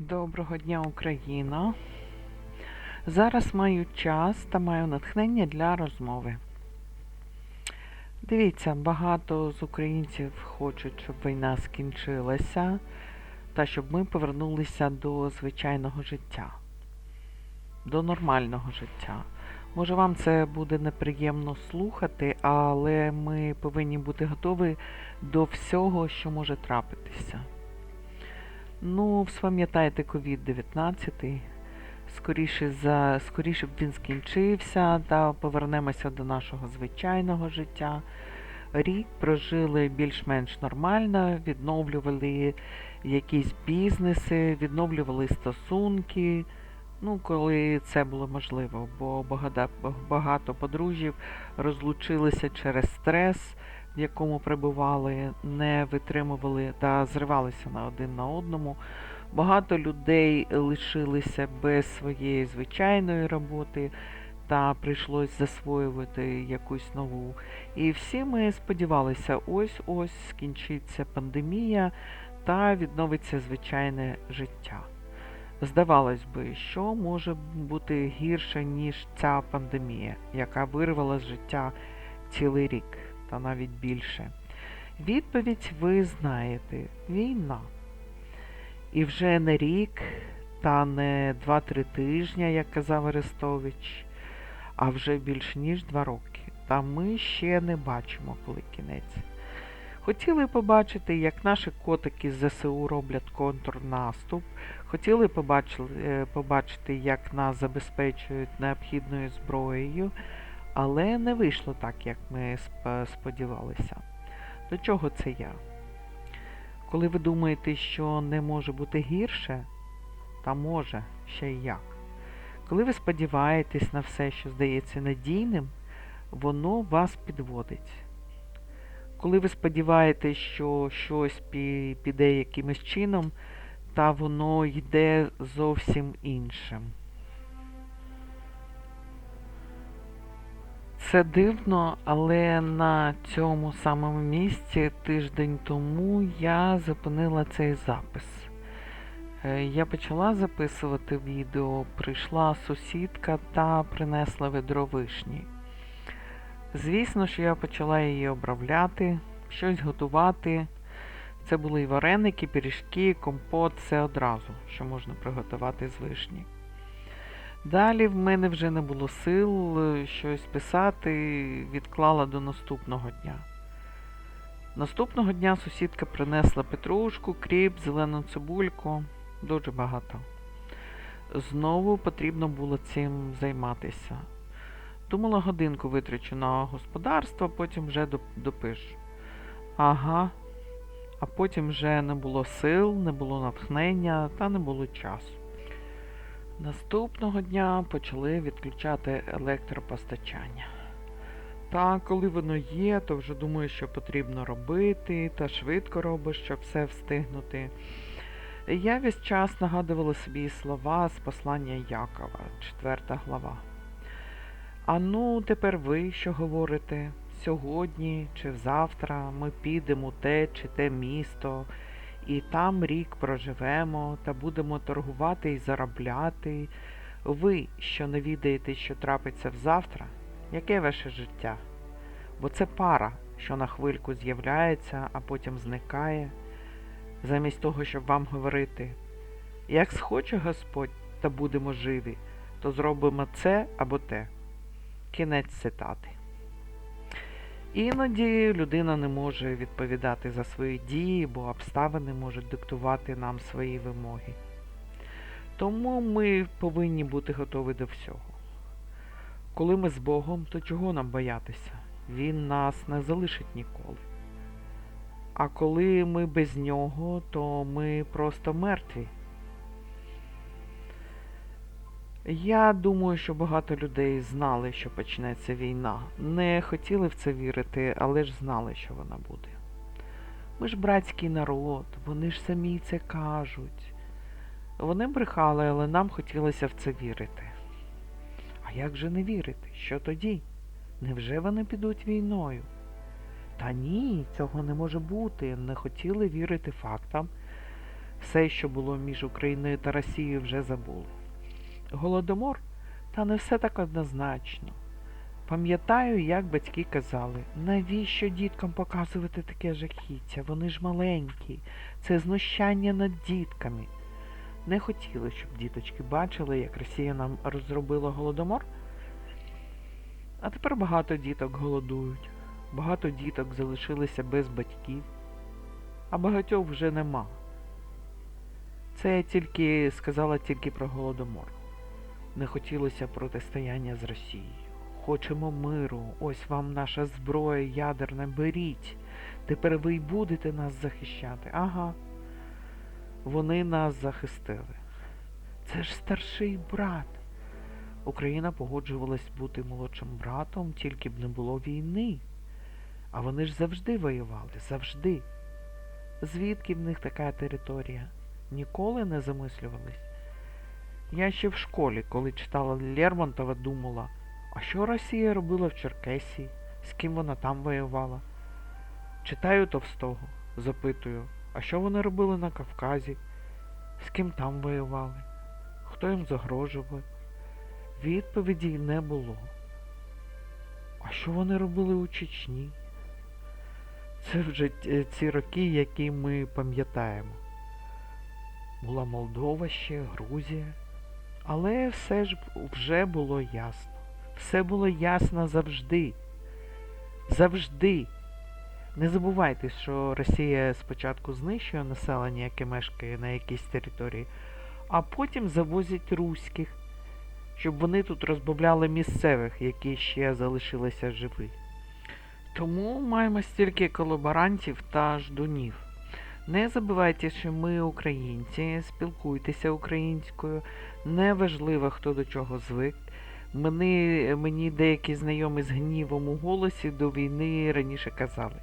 Доброго дня, Україна! Зараз маю час та маю натхнення для розмови. Дивіться, багато з українців хочуть, щоб війна скінчилася та щоб ми повернулися до звичайного життя, до нормального життя. Може, вам це буде неприємно слухати, але ми повинні бути готові до всього, що може трапитися. Ну, спам'ятайте COVID-19. Скоріше за скоріше б він скінчився та повернемося до нашого звичайного життя. Рік прожили більш-менш нормально, відновлювали якісь бізнеси, відновлювали стосунки. Ну, коли це було можливо, бо багато подружжів розлучилися через стрес, в якому перебували, не витримували та зривалися на один на одному. Багато людей лишилися без своєї звичайної роботи та прийшлось засвоювати якусь нову. І всі ми сподівалися, ось-ось скінчиться пандемія та відновиться звичайне життя. Здавалось би, що може бути гірше, ніж ця пандемія, яка вирвала з життя цілий рік та навіть більше. Відповідь ви знаєте війна. І вже не рік, та не 2-3 тижні, як казав Арестович, а вже більш ніж 2 роки. Та ми ще не бачимо, коли кінець. Хотіли побачити, як наші котики з ЗСУ роблять контрнаступ. Хотіли побачити, побачити, як нас забезпечують необхідною зброєю, але не вийшло так, як ми сподівалися. До чого це я? Коли ви думаєте, що не може бути гірше, та може ще й як. Коли ви сподіваєтесь на все, що здається надійним, воно вас підводить. Коли ви сподіваєтесь, що щось піде якимось чином, та воно йде зовсім іншим. Це дивно, але на цьому самому місці тиждень тому я зупинила цей запис. Е, Я почала записувати відео, прийшла сусідка та принесла ведро вишні. Звісно ж, я почала її обравляти, щось готувати. Це були і вареники, пиріжки, компот, все одразу, що можна приготувати з вишні. Далі в мене вже не було сил щось писати, відклала до наступного дня. Наступного дня сусідка принесла петрушку, кріп, зелену цибульку, дуже багато. Знову потрібно було цим займатися. Думала, годинку витрачу на господарство, потім вже допишу. Ага, а потім вже не було сил, не було натхнення та не було часу. Наступного дня почали відключати електропостачання. Та коли воно є, то вже думаю, що потрібно робити, та швидко робиш, щоб все встигнути. Я весь час нагадувала собі слова з послання Якова, 4 глава. А ну, тепер ви що говорите? Сьогодні чи завтра ми підемо те чи те місто, і там рік проживемо та будемо торгувати і заробляти. Ви, що не відаєте, що трапиться взавтра, яке ваше життя? Бо це пара, що на хвильку з'являється, а потім зникає, замість того, щоб вам говорити, як схоче Господь та будемо живі, то зробимо це або те. Кінець цитати. Іноді людина не може відповідати за свої дії, бо обставини можуть диктувати нам свої вимоги. Тому ми повинні бути готові до всього. Коли ми з Богом, то чого нам боятися? Він нас не залишить ніколи. А коли ми без нього, то ми просто мертві. Я думаю, що багато людей знали, що почнеться війна. Не хотіли в це вірити, але ж знали, що вона буде. Ми ж братський народ, вони ж самі це кажуть. Вони брехали, але нам хотілося в це вірити. А як же не вірити? Що тоді? Невже вони підуть війною? Та ні, цього не може бути. Не хотіли вірити фактам. Все, що було між Україною та Росією, вже забули. Голодомор? Та не все так однозначно. Пам'ятаю, як батьки казали, навіщо діткам показувати таке жахіття? Вони ж маленькі, це знущання над дітками. Не хотіли, щоб діточки бачили, як Росія нам розробила голодомор. А тепер багато діток голодують, багато діток залишилися без батьків, а багатьох вже нема. Це я тільки сказала тільки про голодомор. Не хотілося протистояння з Росією. Хочемо миру, ось вам наша зброя ядерна, беріть. Тепер ви й будете нас захищати. Ага. Вони нас захистили. Це ж старший брат. Україна погоджувалась бути молодшим братом, тільки б не було війни. А вони ж завжди воювали, завжди. Звідки в них така територія? Ніколи не замислювались. Я ще в школі, коли читала Лермонтова, думала, а що Росія робила в Черкесії? З ким вона там воювала? Читаю Товстого, запитую, а що вони робили на Кавказі? З ким там воювали? Хто їм загрожував? Відповіді не було. А що вони робили у Чечні? Це вже ці роки, які ми пам'ятаємо. Була Молдова ще, Грузія. Але все ж вже було ясно. Все було ясно завжди. Завжди. Не забувайте, що Росія спочатку знищує населення, яке мешкає на якійсь території, а потім завозять руських, щоб вони тут розбавляли місцевих, які ще залишилися живі. Тому маємо стільки колаборантів та ждунів. Не забувайте, що ми українці, спілкуйтеся українською, неважливо, хто до чого звик. Мені, мені деякі знайомі з гнівом у голосі до війни раніше казали.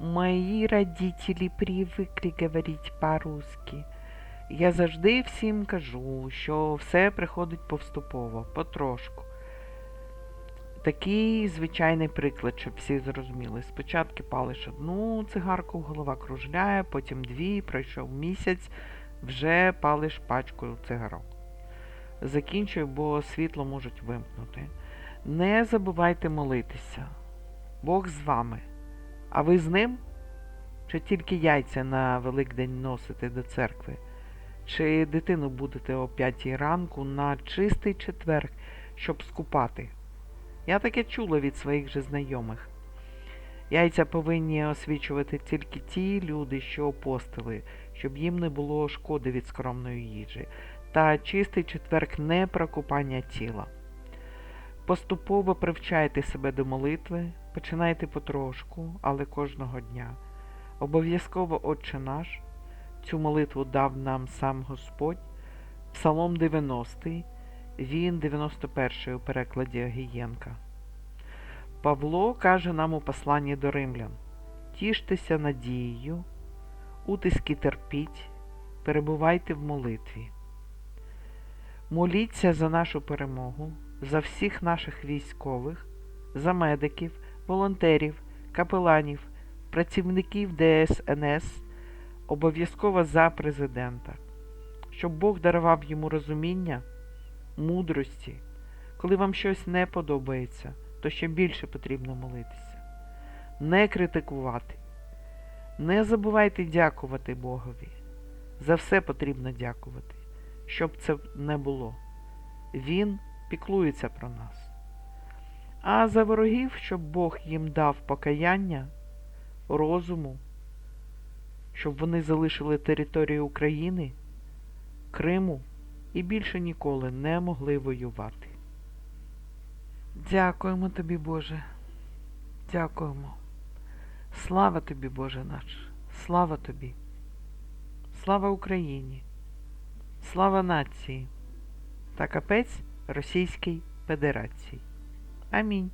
Мої родителі привикли говорити по-русски. Я завжди всім кажу, що все приходить повступово, потрошку. Такий звичайний приклад, щоб всі зрозуміли. Спочатку палиш одну цигарку, голова кружляє, потім дві, пройшов місяць, вже палиш пачку цигарок. Закінчую, бо світло можуть вимкнути. Не забувайте молитися. Бог з вами. А ви з ним? Чи тільки яйця на Великдень носите до церкви? Чи дитину будете о п'ятій ранку на чистий четверг, щоб скупати? Я таке чула від своїх же знайомих. Яйця повинні освічувати тільки ті люди, що опостили, щоб їм не було шкоди від скромної їжі, та чистий четверг не про тіла. Поступово привчайте себе до молитви, починайте потрошку, але кожного дня. Обов'язково Отче наш, цю молитву дав нам сам Господь, Псалом 90, він 91 у перекладі Огієнка. Павло каже нам у посланні до римлян: Тіштеся надією, утиски терпіть, перебувайте в молитві. Моліться за нашу перемогу, за всіх наших військових, за медиків, волонтерів, капеланів, працівників ДСНС, обов'язково за президента, щоб Бог дарував йому розуміння, мудрості. Коли вам щось не подобається, то ще більше потрібно молитися. Не критикувати. Не забувайте дякувати Богові. За все потрібно дякувати, щоб це не було. Він піклується про нас. А за ворогів, щоб Бог їм дав покаяння, розуму, щоб вони залишили територію України, Криму і більше ніколи не могли воювати. Дякуємо тобі, Боже. Дякуємо. Слава тобі, Боже наш. Слава тобі. Слава Україні. Слава нації та капець Російській Федерації. Амінь.